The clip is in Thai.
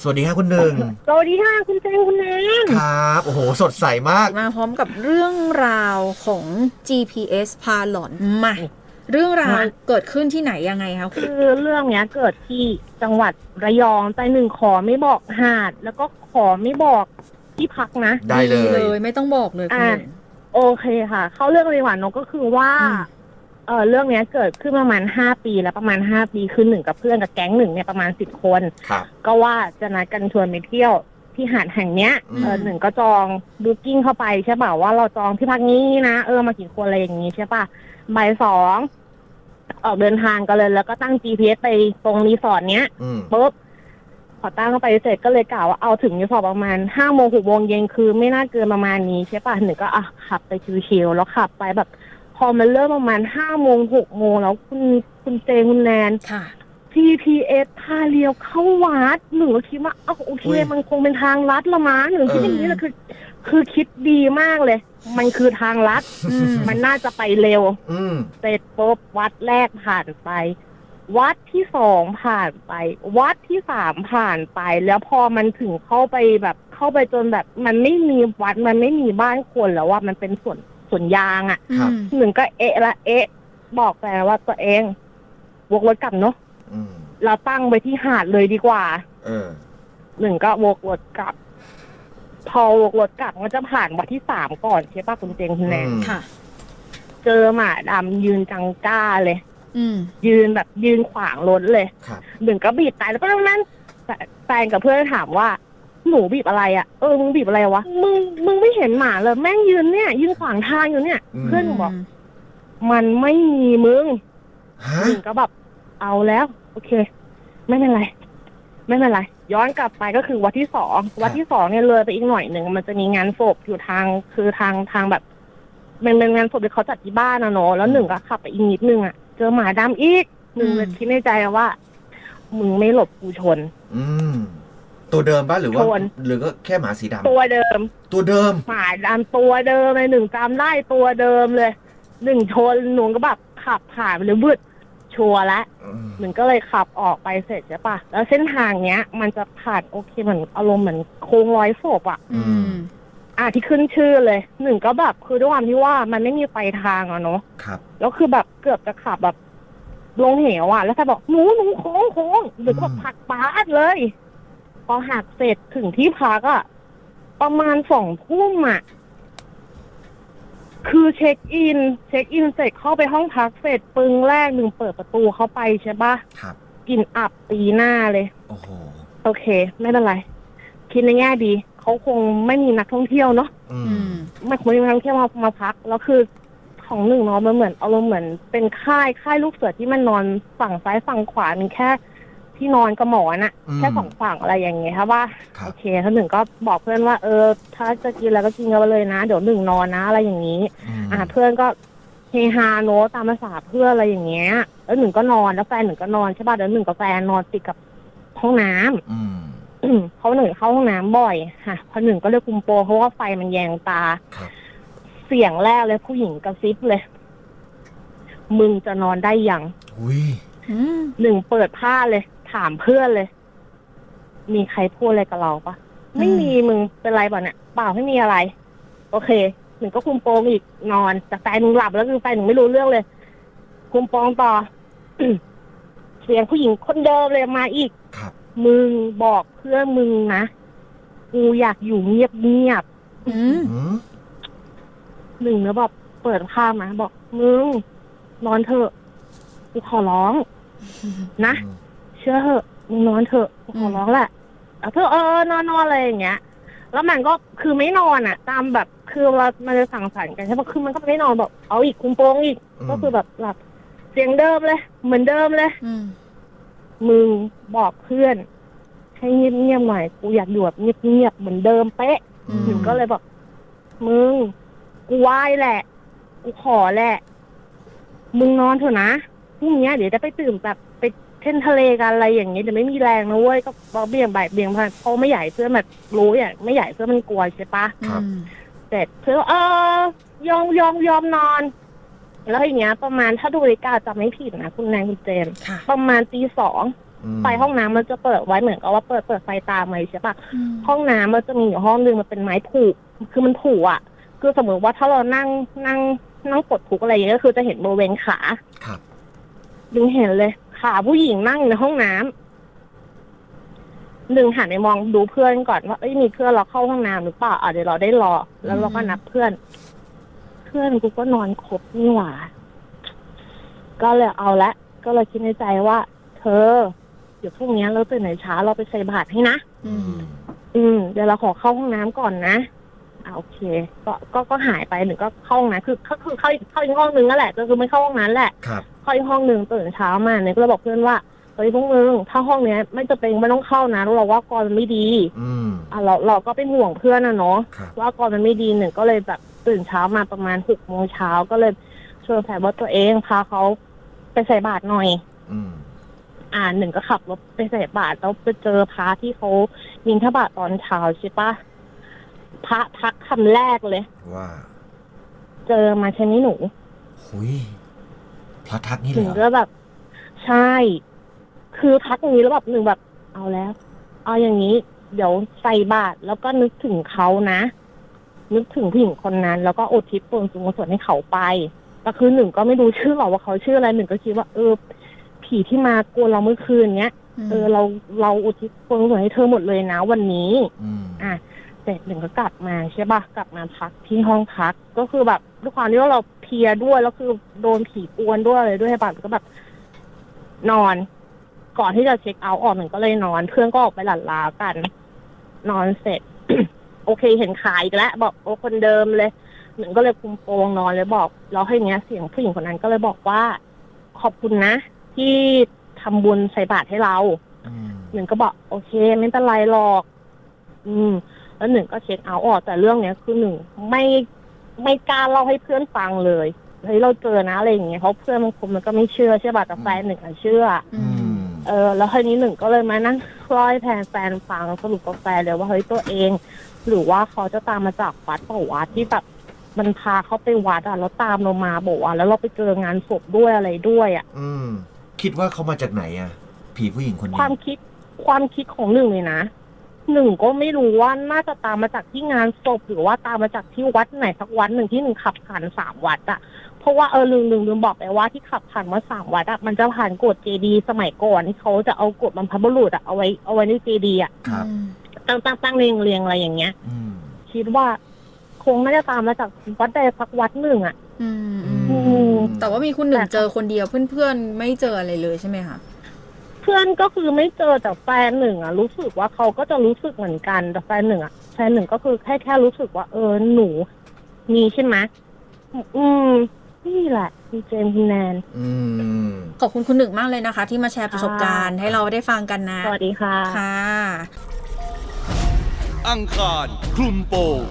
สวัสดีครับคุณหนึ่งสวัสดีค่ะคุณแจงคุณแนนครับ โอ้โห สดใสมาก มาพร้อมกับเรื่องราวของ GPS พาหลอนมาเรื่องราวเกิดขึ้นที่ไหนยังไงคะคือเรื่องเนี้ยเกิดที่จังหวัดระยองแต่หนึ่งขอไม่บอกหาด แล้วก็ขอไม่บอกที่พักนะ ได้เลยเลยไม่ต้องบอกเลยคุณหนึ่งโอเคค่ะ เข้าเรื่องเลยดีกว่านกก็คือว่าอืม เออเรื่องเนี้ยเกิดขึ้นประมาณห้าปีแล้วประมาณห้าปีคือหนึ่งกับเพื่อนกับแก๊งหนึ่งเนี่ยประมาณสิบคน ครับ ก็ว่าจะนัดกันชวนไปเที่ยวที่หาดแห่งเนี้ยอืม เออหนึ่งก็จองบูกิ้งเข้าไปใช่ป่ะว่าเราจองที่พักนี้นะเออมากี่คนอะไรอย่างงี้ใช่ป่ะบ่ายสองออกเดินทางกันเลยแล้วก็ตั้ง GPS ไปตรงรีสอร์ทเนี้ย อืม ปุ๊บพอตั้งเข้าไปเสร็จก็เลยกล่าวว่าเอาถึงรีสอร์ทประมาณห้าโมงหกโมงเย็นคือไม่น่าเกินประมาณนี้ใช่ป่ะหนึ่งก็อะขับไปชิวๆแล้วขับไปแบบ พอมันเริ่มประมาณห้าโมงหกโมงแล้วคุณคุณเจคุณแนนค่ะ GPS พาเลี้ยวเข้าวัดหนูก็คิดว่าเอ้าโอเค อุ๊ย มันคงเป็นทางลัดละมั้งหนูคิดเออออย่างนี้เลยคือ คือคิดดีมากเลย มันคือทางลัด อืม มันน่าจะไปเร็ว อืม เสร็จปุ๊บวัดแรกผ่านไป วัดที่สองผ่านไป วัดที่สามผ่านไป แล้วพอมันถึงเข้าไปแบบเข้าไปจนแบบ มันไม่มีวัดมันไม่มีบ้านคนแล้วว่ามันเป็นสวน สวนยางอะ่ะครับอืมหนึ่งก็เอะละเอะ บอกแฟนว่าตัวเองวกรถกลับเนาะอืมเราตั้งไปที่หาดเลยดีกว่า เออ หนึ่งก็วกรถกลับ พอวกรถกลับมันจะผ่านวัดที่สามก่อนใช่ปะคุณเจงคุณแนนอืม ค่ะ เจอหมาดำยืนจังก้าเลย อืม ยืนแบบยืนขวางรถเลย ครับ หนึ่งก็บีบแต่แล้วก็ตรงนั้นแฟแฟนกับเพื่อนถามว่า หนูบีบอะไรอะ่ะเออมึงบีบอะไรวะมึงมึงไม่เห็นหมาเลยแม่งยืนเนี่ย ยืนขวางทางอยู่เนี่ยอืมเพื่อนหนูบอก มันไม่มีมึงฮะหนึ่งก็แบบเอาแล้ว โอเค ไม่เป็นไร ไม่เป็นไร ย้อนกลับไปก็คือวัดที่สองวัดที่สองเนี่ยเลยไปอีกหน่อยหนึ่งมันจะมีงานศพอยู่ทางคือทางทางแบบมันเป็นงานศพที่เขาจัดที่บ้านนะเนาะแล้วหนึ่งก็ขับไปอีกนิดนึงอะเจอหมาดำอีกหนึ่งอืมเลยคิดในใจว่ามึงไม่หลบกูชน อืม ตัวเดิมป่ะหรือว่าชนหรือก็แค่หมาสีดำตัวเดิมตัวเดิม หมาดำตัวเดิมเลยหนึ่งจำได้ตัวเดิมเลยหนึ่งชนหนูก็แบบขับผ่านไปเลยวืดชัวร์ละอืมหนึ่งก็เลยขับออกไปเสร็จใช่ปะแล้วเส้นทางเนี้ย มันจะผ่านโอเคเหมือนอารมณ์เหมือนโค้งร้อยศพอะอืม อะที่ขึ้นชื่อเลย หนึ่งก็แบบคือด้วยความที่ว่ามันไม่มีไฟทางอะเนาะครับ แล้วคือแบบเกือบจะขับแบบลงเหวอะแล้วแฟนบอกหนูหนูโค้งโค้งหรือก็แบบผักปาดเลย พอหักเสร็จถึงที่พักอะประมาณสองทุ่มอะคือเช็คอิน เช็คอินเสร็จเข้าไปห้องพักเสร็จปึงแรกหนึ่งเปิดประตูเข้าไปใช่ปะครับ กลิ่นอับตีหน้าเลย โอ้โห โอเค ไม่เป็นไร คิดในแง่ดีเขาคงไม่มีนักท่องเที่ยวเนาะอือืม ม ไม่คงมีนักท่องเที่ยวมามาพัก แล้วคือของหนึ่งเนาะมันเหมือนอารมณ์เหมือนเป็นค่ายค่ายลูกเสือที่มันนอนฝั่งซ้ายฝั่งขวามีแค่ ที่นอนกับหมอนอะอืมแค่สองฝั่งอะไรอย่างเงี้ยครับว่าครับ โอเคถ้าหนึ่งก็บอกเพื่อนว่า เออ ถ้าจะกินแล้วก็กินกันไปเลยนะ เดี๋ยวหนึ่งนอนนะอะไรอย่างนี้ มอ่าเพื่อนก็เฮฮาโนตตามภาษาเพื่อนอะไรอย่างเงี้ยแล้วหนึ่งก็นอนแล้วแฟนหนึ่งก็นอนใช่ป่ะเดี๋ยวหนึ่งกับแฟนนอนติดกับห้องน้ำ อืมอืมเขาหนึ่งเข้าห้องน้ำบ่อยค่ะพอหนึ่งก็เลยคุมโปงเพราะว่าไฟมันแยงตา ครับ เสียงแรกเลยผู้หญิงกระซิบเลย มึงจะนอนได้ยัง อุ้ย อืมหนึ่งเปิดผ้าเลย ถามเพื่อนเลย มีใครพูดอะไรกับเราปะไม่มีมึงเป็นไรป่ะเนี่ยเปล่าไม่มีอะไร โอเคหนึ่งก็คุมโปงอีกนอนแต่แฟนหนึ่งหลับแล้วคือแฟนหนึ่งไม่รู้เรื่องเลย คุมโปงต่อเสียงผู้หญิงคนเดิมเลยมาอีกครับมึงบอกเพื่อนมึงนะกูอยากอยู่เงียบเงียบอืมอืมๆหนึ่งแล้วแบบเปิดผ้ามาบอกมึงนอนเถอะกูขอร้อง นะอืมเชื่อเถอะมึงนอนเถอะกูขอร้องแหละเอาเพื่อเออเออนอนนอนอะไรอย่างเงี้ย แล้วมันก็คือไม่นอนอะ ตามแบบคือเรามันจะสั่งสรรค์กันใช่ปะคือมันก็ไม่นอนแบบเอาอีกคุมโปงอีกก็คือแบบหลับเสียงเดิมเลย เหมือนเดิมเลย อืม มึงบอกเพื่อน ให้เงียบๆหน่อยกูอยากอยู่แบบเงียบๆเหมือนเดิมเป๊ะ อืม หนูก็เลยบอกมึงกูไหว้แหละ กูขอแหละ มึงนอนเถอะนะพรุ่งนี้เดี๋ยวจะไปตื่นแบบ เท่นทะเลกันอะไรอย่างเงี้ยเดี๋ยวไม่มีแรงนะเว้ยก็บอกเบี่ยงบ่ายเบี่ยงพันเพราะไม่ใหญ่เพื่อนแบบรู้อย่างไม่ใหญ่เพื่อนมันกลัวใช่ปะครับอืมเสร็จเพื่อนเออยอมยอมยอมนอน แล้วอย่างเงี้ย ประมาณถ้าดูนาฬิกาจำไม่ผิดนะคุณแนนคุณเจน ค่ะประมาณตีสองอืมไฟห้องน้ำมันจะเปิดไว้เหมือนกับว่าเปิดเปิดไฟตามไว้ใช่ปะอืมห้องน้ำมันจะมีอยู่ห้องนึงมันเป็นไม้ผูก คือมันผูกอะ คือสมมติว่าถ้าเรานั่งนั่งนั่งกดทุกอะไรอย่างเงี้ยก็คือจะเห็นบริเวณขาครับ ดึงเห็นเลย ขาผู้หญิงนั่งอยู่ในห้องน้ำดึงหันไปมองดูเพื่อนก่อนว่าเอ้ยมีเพื่อนเราเข้าห้องน้ำหรือเปล่าอะเดี๋ยวเราได้รอ แล้วเราก็นับเพื่อน เพื่อนกูก็นอนครบนี่หว่า ก็เลยเอาละ ก็เลยคิดในใจว่า เธอ เดี๋ยวพรุ่งนี้เราตื่นในเช้าเราไปใส่บาตรให้นะ อืม อืมเดี๋ยวเราขอเข้าห้องน้ำก่อนนะ อ่าโอเค ก็ก็ก็หายไปหนึ่งก็เข้าห้องน้ำคือก็คือเข้าเข้าอีกห้องนึงนั่นแหละก็คือไม่เข้าห้องนั้นแหละ ครับ เข้าอีกห้องนึงตื่นเช้ามาเนี่ยก็เลยบอกเพื่อนว่าเฮ้ยพวกมึงถ้าห้องเนี้ย ไม่จะเป็นไม่ต้องเข้านะเราว่ากรมันไม่ดีอืมอะเราเราก็เป็นห่วงเพื่อนนะเนาะครับว่ากรมันไม่ดีหนึ่งก็เลยแบบตื่นเช้ามาประมาณหกโมงเช้าก็เลยชวนแฟนว่าตัวเองพาเขาไปใส่บาตรหน่อย อืมอ่าหนึ่งก็ขับรถไปใส่บาตรแล้วไปเจอพระที่เขายิงทบาทตอนเช้าใช่ปะพระทักคำแรกเลย ว่า เจอมาใช่ไหมหนู หุย พระทักนี่หเลนึ่ยงเหรก็อแบบ ใช่ คือทักอย่างนี้แล้วแบบหนึ่งแบบ เอาแล้ว เอาอย่างนี้ เดี๋ยวใส่บาตรแล้วก็นึกถึงเขานะ นึกถึงผู้หญิงคนนั้น แล้วก็อุทิศส่วนสุกุศลให้เขาไปแต่คือหนึ่งก็ไม่รู้ชื่อหรอกว่าเขาชื่ออะไรหนึ่งก็คิดว่าเออ ผีที่มากวนเราเมื่อคืนเนี้ยเออเราเราอุทิศส่วนกุศลให้เธอหมดเลยนะวันนี้ อืมอะ เสร็จหนึ่งก็กลับมาใช่ปะกลับมาพักที่ห้องพักก็คือแบบด้วยความที่ว่าเรา เพลียด้วยแล้วคือโดนผีกวนด้วยอะไรด้วยใช่ปะก็แบบ นอน ก่อนที่จะเช็คเอาท์ออกหนึ่งก็เลยนอน เพื่อนก็ออกไปหลั่นลากัน นอนเสร็จ โอเคเห็นขายอีกแล้วบอกโอ้คนเดิมเลยหนึ่งก็เลยคุมโปงนอนเลยบอกแล้วให้เนี้ยเสียงผู้หญิงคนนั้นก็เลยบอกว่า ขอบคุณนะ ที่ทำบุญใส่บาตรให้เราอืมหนึ่งก็บอก โอเค ไม่เป็นไรหรอก อืม แล้วหนึ่งก็เช็คเอาท์ออกแต่เรื่องเนี้ยคือหนึ่งไม่ ไม่กล้าเล่าให้เพื่อนฟังเลยเฮ้ยเราเจอนะอะไรอย่างเงี้ยเพราะเพื่อนบางคนมันก็ไม่เชื่อใช่ป่ะแต่แฟนหนึ่งอะเชื่ออือืมมเออแล้วทีนี้หนึ่งก็เลยมานั่งคล้อยแทนแฟนฟังสรุปกับแฟนเลยว่าเฮ้ยตัวเอง หรือว่าเขาจะตามมาจากวัดเปล่าวะที่แบบมันพาเขาไปวัดอะแล้วตามเรามาบอกว่าแล้วเราไปเจองานศพด้วยอะไรด้วยอะ อืมคิดว่าเขามาจากไหนอะ ผีผู้หญิงคนนี้ความคิดความคิดของหนึ่งเลยนะ หนึ่งก็ไม่รู้ว่าน่าจะตามมาจากที่งานศพหรือว่าตามมาจากที่วัดไหนสักวัดหนึ่งที่หนึ่งขับผ่านสามวัดอะเพราะว่าเออลืมลืมลืมบอกไปว่าที่ขับผ่านมาสามวัดอะมันจะผ่านโกดเจดีสมัยก่อนที่เขาจะเอาโกดบรรพบุรุษอะเอาไว้เอาไว้ในเจดีอะครับตั้งตั้งตั้งเรียงเรียงอะไรอย่างเงี้ยอืมคิดว่าคงน่าจะตามมาจากวัดใดสักวัดหนึ่งอะอืมอือืมมแต่ว่ามีคุณหนึ่งแต่เจอคนเดียวเพื่อนๆไม่เจออะไรเลยใช่ไหมคะเพื่อนก็คือไม่เจอแต่แฟนหนึ่งอะรู้สึกว่าเขาก็จะรู้สึกเหมือนกันแต่แฟนหนึ่งอะแฟนหนึ่งก็คือแค่แค่รู้สึกว่า เออหนู มีใช่ไหมอืมนี่แหละดีเจมส์แนนอืมขอบคุณคุณหนึ่งมากเลยนะคะ ที่มาแชร์ประสบการณ์ให้เราได้ฟังกันนะสวัสดีค่ะ ค่ะ อังคารคลุมโปง